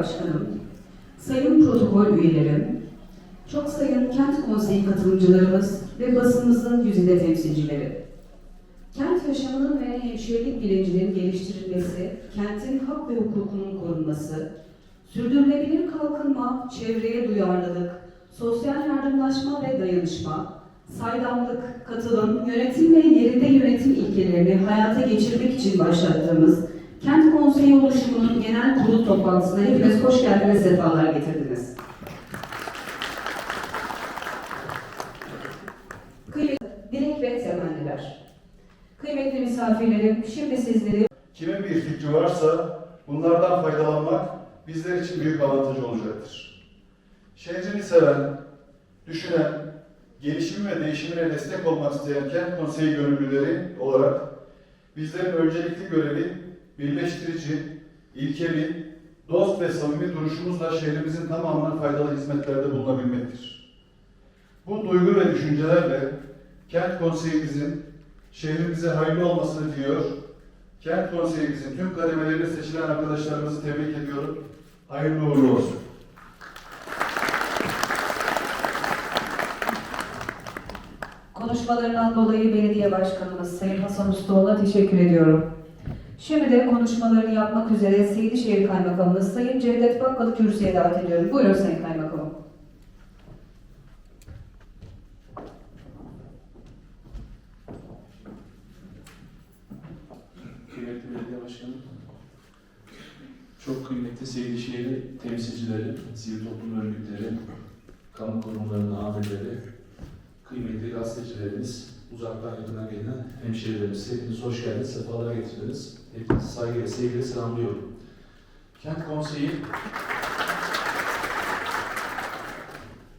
Başkanım, sayın protokol üyelerim, çok sayın Kent Konseyi katılımcılarımız ve basınımızın yüzünde temsilcileri. Kent yaşamının ve hemşirelik bilincinin geliştirilmesi, kentin hak ve hukukunun korunması, sürdürülebilir kalkınma, çevreye duyarlılık, sosyal yardımlaşma ve dayanışma, saydamlık, katılım, yönetim ve yerinde yönetim ilkelerini hayata geçirmek için başlattığımız Kent Konseyi oluşumunun genel kurul toplantısına hepiniz hoş geldiniz, sefalar getirdiniz. Kıymetli direk ve temenniler. Kıymetli misafirlerim, şimdi sizleri Kimin bir fikri varsa bunlardan faydalanmak bizler için büyük avantaj olacaktır. Şehrini seven, düşünen, gelişim ve değişimine destek olmak isteyen kent konseyi gönüllüleri olarak bizlerin öncelikli görevi birleştirici, ilkeli, dost ve samimi duruşumuzla şehrimizin tamamına faydalı hizmetlerde bulunabilmektir. Bu duygu ve düşüncelerle kent konseyimizin şehrimize hayırlı olmasını diliyor, Kent Konseyimizin tüm kademelerinde seçilen arkadaşlarımızı tebrik ediyorum. Hayırlı uğurlu olsun. konuşmalarından dolayı belediye başkanımız Sayın Hasan Ustaoğlu'na teşekkür ediyorum. Şimdi konuşmalarını yapmak üzere Seydişehir Kaymakamımız Sayın Cevdet Bakkalı kürsüye davet ediyorum. Buyurun Sayın Kaymakamım. Kıymetli Belediye Başkanım, çok kıymetli Seydişehir'i temsilcileri, sivil toplum örgütleri, kamu kurumlarının amirleri, kıymetli gazetecilerimiz, uzaktan yakından gelen hemşehrilerimiz, hepiniz hoş geldiniz, sefalar getirdiniz. Hepinizi saygıyla, sevgiyle selamlıyorum. Kent Konseyi,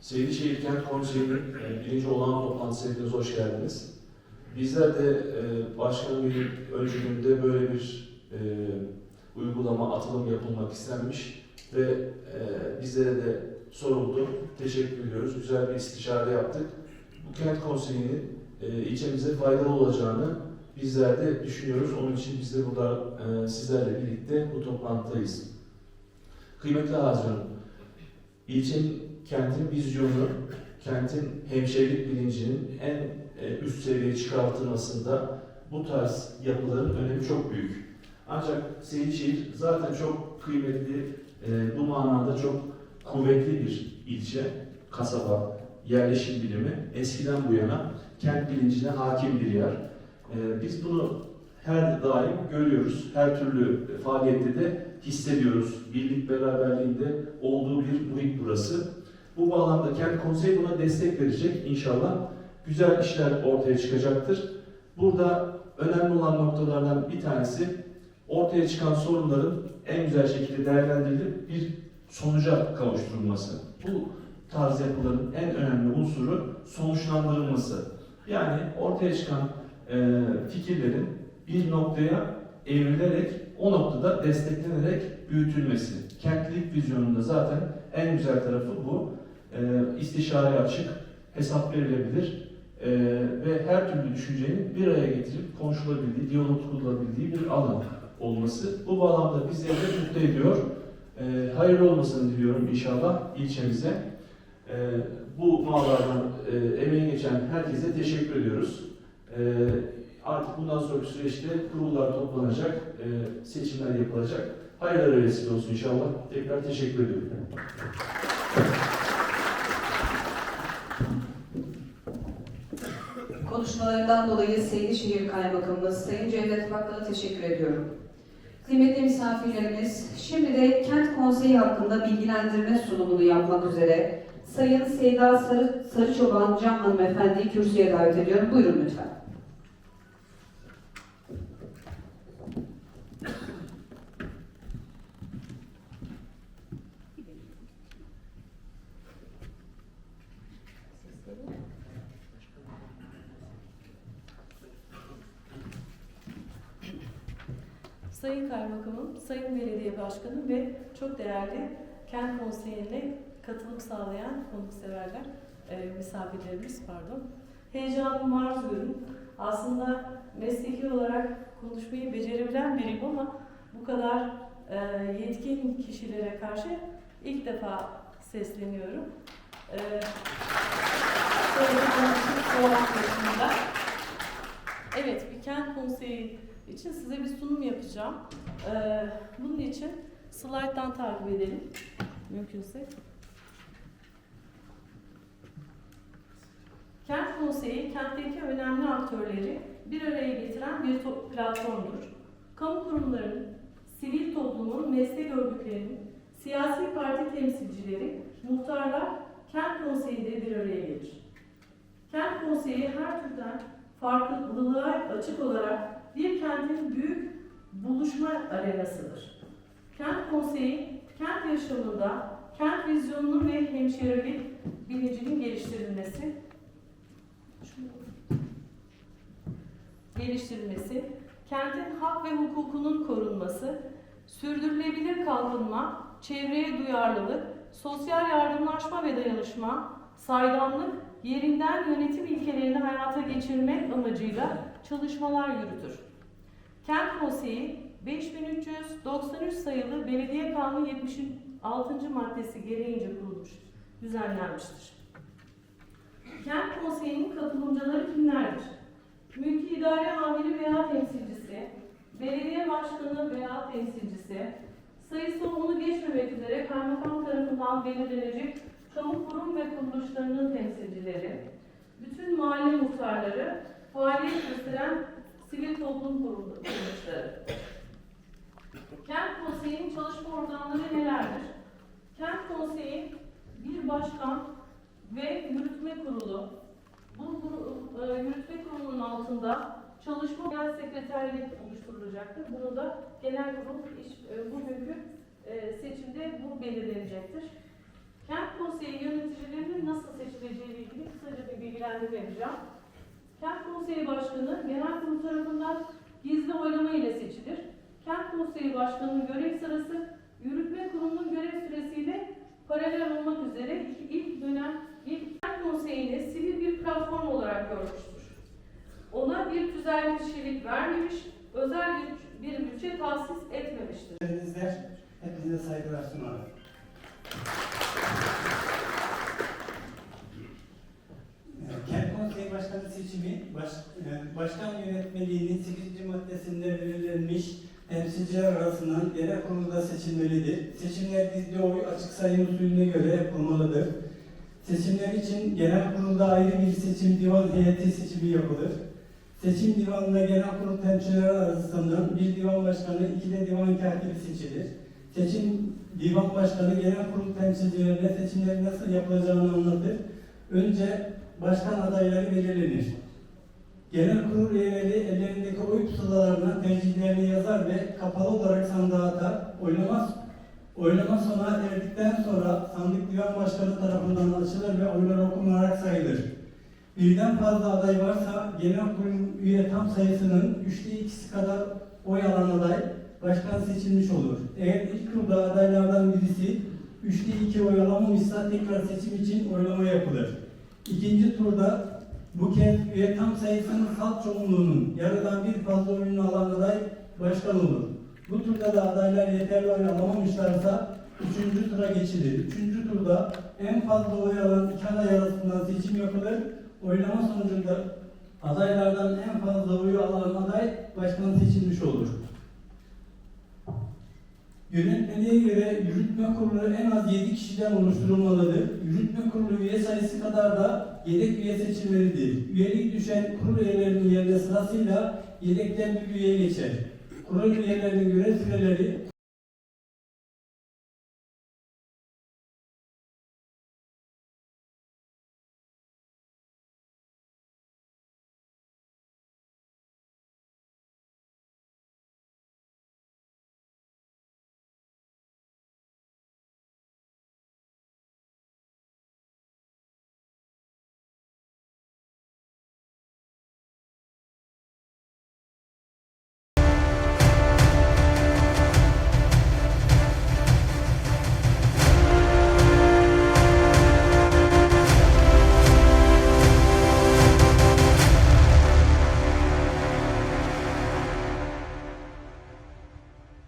Seydişehir Kent Konseyi'nin e, birinci olağan toplantısına hepiniz hoş geldiniz. Bizler de e, başkanın öncülüğünde böyle bir e, uygulama, atılım yapılmak istenmiş ve e, bizlere de soruldu. Teşekkür ediyoruz. Güzel bir istişare yaptık. Bu kent konseyinin e, ilçemize faydalı olacağını bizler de düşünüyoruz. Onun için biz de burada e, sizlerle birlikte bu toplantıdayız. Kıymetli Hazırım, ilçenin, kentin vizyonu, kentin hemşehrilik bilincinin en e, üst seviyeye çıkartılmasında bu tarz yapıların önemi çok büyük. Ancak Seydişehir zaten çok kıymetli, e, bu manada çok kuvvetli bir ilçe, kasaba, yerleşim bilimi. Eskiden bu yana kent bilincine hakim bir yer. E, Biz bunu her daim görüyoruz, her türlü faaliyette de hissediyoruz. Birlik beraberliğinde olduğu bir muhit burası. Bu bağlamda kent konseyi buna destek verecek inşallah güzel işler ortaya çıkacaktır. Burada önemli olan noktalardan bir tanesi ortaya çıkan sorunların en güzel şekilde değerlendirilip bir sonuca kavuşturulması. Bu tarz yapıların en önemli unsuru sonuçlandırılması. Yani ortaya çıkan e, fikirlerin bir noktaya evrilerek o noktada desteklenerek büyütülmesi. Kentlilik vizyonunda zaten en güzel tarafı bu. E, istişare açık, hesap verilebilir e, ve her türlü düşüncenin bir araya getirip konuşulabildiği, diyalog kurulabildiği bir alan olması. Bu bağlamda bizleri de mutlu ediyor. E, hayırlı olmasını diliyorum inşallah ilçemize. E, bu mağaradan e, emeği geçen herkese teşekkür ediyoruz. E, artık bundan sonraki süreçte kurullar toplanacak, e, seçimler yapılacak. Hayırlara vesile olsun inşallah. Tekrar teşekkür ediyorum. Konuşmalarından dolayı Seydişehir Kaymakamımız Sayın Cevdet Bakkal'a teşekkür ediyorum. Kıymetli misafirlerimiz, şimdi de Kent Konseyi hakkında bilgilendirme sunumunu yapmak üzere Sayın Seyda Sarı, Sarıçoban Can Hanımefendi'yi kürsüye davet ediyorum. Buyurun lütfen. Sayın Kaymakamım, Sayın Belediye Başkanım ve çok değerli Kent Konseyi'ne katılım sağlayan konukseverler, e, misafirlerimiz pardon. Heyecanımı arz ediyorum. Aslında mesleki olarak konuşmayı becerebilen biriyim ama bu kadar e, yetkin kişilere karşı ilk defa sesleniyorum. E. Evet, bir kent konseyi için size bir sunum yapacağım. E, bunun için slayttan takip edelim mümkünse. Kent Konseyi, kentteki önemli aktörleri bir araya getiren bir platformdur. Kamu kurumlarının, sivil toplumun, meslek örgütlerinin, siyasi parti temsilcileri, muhtarlar Kent Konseyi'nde bir araya gelir. Kent Konseyi her türden farklılığa açık olarak bir kentin büyük buluşma arenasıdır. Kent Konseyi, kent yaşamında kent vizyonunun ve hemşirelik bilincinin geliştirilmesi, geliştirilmesi, kentin hak ve hukukunun korunması, sürdürülebilir kalkınma, çevreye duyarlılık, sosyal yardımlaşma ve dayanışma, saydamlık, yerinden yönetim ilkelerini hayata geçirmek amacıyla çalışmalar yürütür. Kent Konseyi 5393 sayılı Belediye Kanunu 76. maddesi gereğince kurulmuş, düzenlenmiştir. Kent Konseyi'nin katılımcıları kimlerdir? Mülki idare amiri veya temsilcisi, belediye başkanı veya temsilcisi, sayısı onu geçmemek üzere kaymakam tarafından belirlenecek kamu kurum ve kuruluşlarının temsilcileri, bütün mahalle muhtarları, faaliyet gösteren sivil toplum kuruluşları. Kent Konseyi'nin çalışma organları nelerdir? Kent Konseyi bir başkan ve yürütme kurulu. Bu kuru- e, yürütme kurulunun altında çalışma genel sekreterlik oluşturulacaktır. Bunu da genel kurul iş, e, bugünkü e, seçimde bu belirlenecektir. Kent Konseyi yöneticilerinin nasıl seçileceği ile ilgili kısaca bir bilgilendirme vereceğim. Kent Konseyi Başkanı genel kurul tarafından gizli oylama ile seçilir. Kent Konseyi Başkanı'nın görev sırası yürütme kurulunun görev süresiyle paralel olmak üzere ilk dönem ilk Kent Konseyi'ni sivil bir platform olarak görmüştür. Ona bir tüzel kişilik vermemiş, özel bir, bir bütçe tahsis etmemiştir. Hepinize, hepinize saygılar sunarım. Kent Konseyi Başkanı seçimi, baş, e, başkan yönetmeliğinin 8. maddesinde belirlenmiş temsilciler arasından genel kurulda seçilmelidir. Seçimler gizli oy açık sayım usulüne göre yapılmalıdır. Seçimler için genel kurulda ayrı bir seçim divan heyeti seçimi yapılır. Seçim divanında genel kurul temsilcileri arasından bir divan başkanı, iki de divan katibi seçilir. Seçim divan başkanı genel kurul temsilcilerine seçimlerin nasıl yapılacağını anlatır. Önce başkan adayları belirlenir. Genel kurul üyeleri ellerindeki oy pusulalarına tercihlerini yazar ve kapalı olarak sandığa atar. Oylama, oylama sona erdikten sonra sandık divan başkanı tarafından açılır ve oylar okunarak sayılır. Birden fazla aday varsa genel kurul üye tam sayısının üçte ikisi kadar oy alan aday başkan seçilmiş olur. Eğer ilk turda adaylardan birisi üçte iki oy alamamışsa tekrar seçim için oylama yapılır. İkinci turda bu kez üye tam sayısının halk çoğunluğunun yarıdan bir fazla oyunu alan aday başkan olur. Bu turda da adaylar yeterli oy alamamışlarsa üçüncü tura geçilir. Üçüncü turda en fazla oy alan iki aday arasından seçim yapılır. Oylama sonucunda adaylardan en fazla oyu alan aday başkan seçilmiş olur. Yönetmeliğe göre yürütme kurulu en az 7 kişiden oluşturulmalıdır. Yürütme kurulu üye sayısı kadar da yedek üye seçilmelidir. Üyelik düşen kurul üyelerinin yerine sırasıyla yedekten bir üye geçer. Kurul üyelerinin görev süreleri